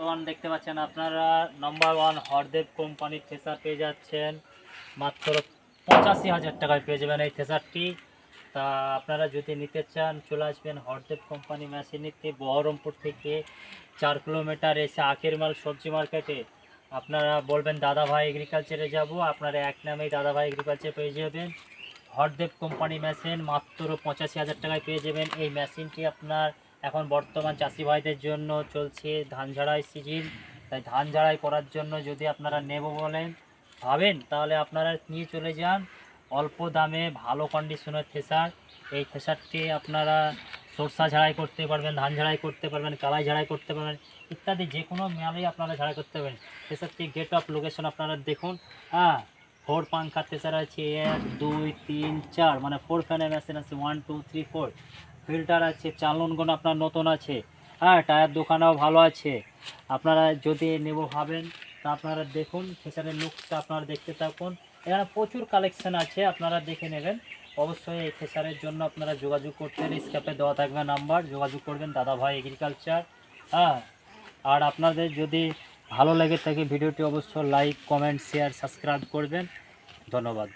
বর্তমান দেখতে পাচ্ছেন আপনারা নাম্বার ওয়ান হরদেব কোম্পানির থেসার পেয়ে যাচ্ছেন। মাত্র পঁচাশি হাজার টাকায় পেয়ে যাবেন এই থেসারটি তা আপনারা যদি নিতে চান, চলে আসবেন হরদেব কোম্পানি মেশিন নিতে বহরমপুর থেকে চার কিলোমিটার এসে আখের মাল সবজি মার্কেটে আপনারা বলবেন দাদা ভাই এগ্রিকালচারে যাব। আপনারা এক নামেই দাদা ভাই এগ্রিকালচার পেয়ে যাবেন। হরদেব কোম্পানি মেশিন মাত্র পঁচাশি হাজার টাকায় পেয়ে যাবেন। এই মেশিনটি আপনার এখন বর্তমান চাষি ভাইদের জন্য চলছে ধান ঝাড়াই সিজন। তাই ধান ঝাড়াই করার জন্য যদি আপনারা নেব বলেন, ভাবেন, তাহলে আপনারা নিয়ে চলে যান। অল্প দামে ভালো কন্ডিশনের থেসার। এই থেসারটি আপনারা সরষা ঝাড়াই করতে পারবেন, ধান ঝাড়াই করতে পারবেন, কালাই ঝাড়াই করতে পারবেন, ইত্যাদি যে কোনো মেলেই আপনারা ঝাড়াই করতে পারবেন। থেসারটি গেট অফ লোকেশন আপনারা দেখুন। হ্যাঁ ফোর পাঙ্খা থেসার আছে, এক, দুই, তিন, চার মানে ফোর ফ্যানের মেশিন আছে one two three four filter আছে চালনগুণ আপনার নতুন আছে। হ্যাঁ টায়ার দোকানেও ভালো আছে। আপনারা যদি নেব ভাবেন, তা আপনারা দেখুন থেসারের লুকটা আপনারা দেখতে থাকুন। এখানে প্রচুর কালেকশন আছে, আপনারা দেখে নেবেন। অবশ্যই এই থেসারের জন্য আপনারা যোগাযোগ করতেন, স্ক্যাপে দেওয়া থাকবে নাম্বার, যোগাযোগ করবেন দাদাভাই এগ্রিকালচার হ্যাঁ আর আপনাদের যদি ভালো লেগে থাকে ভিডিওটি, অবশ্যই লাইক কমেন্ট শেয়ার সাবস্ক্রাইব করবেন। ধন্যবাদ।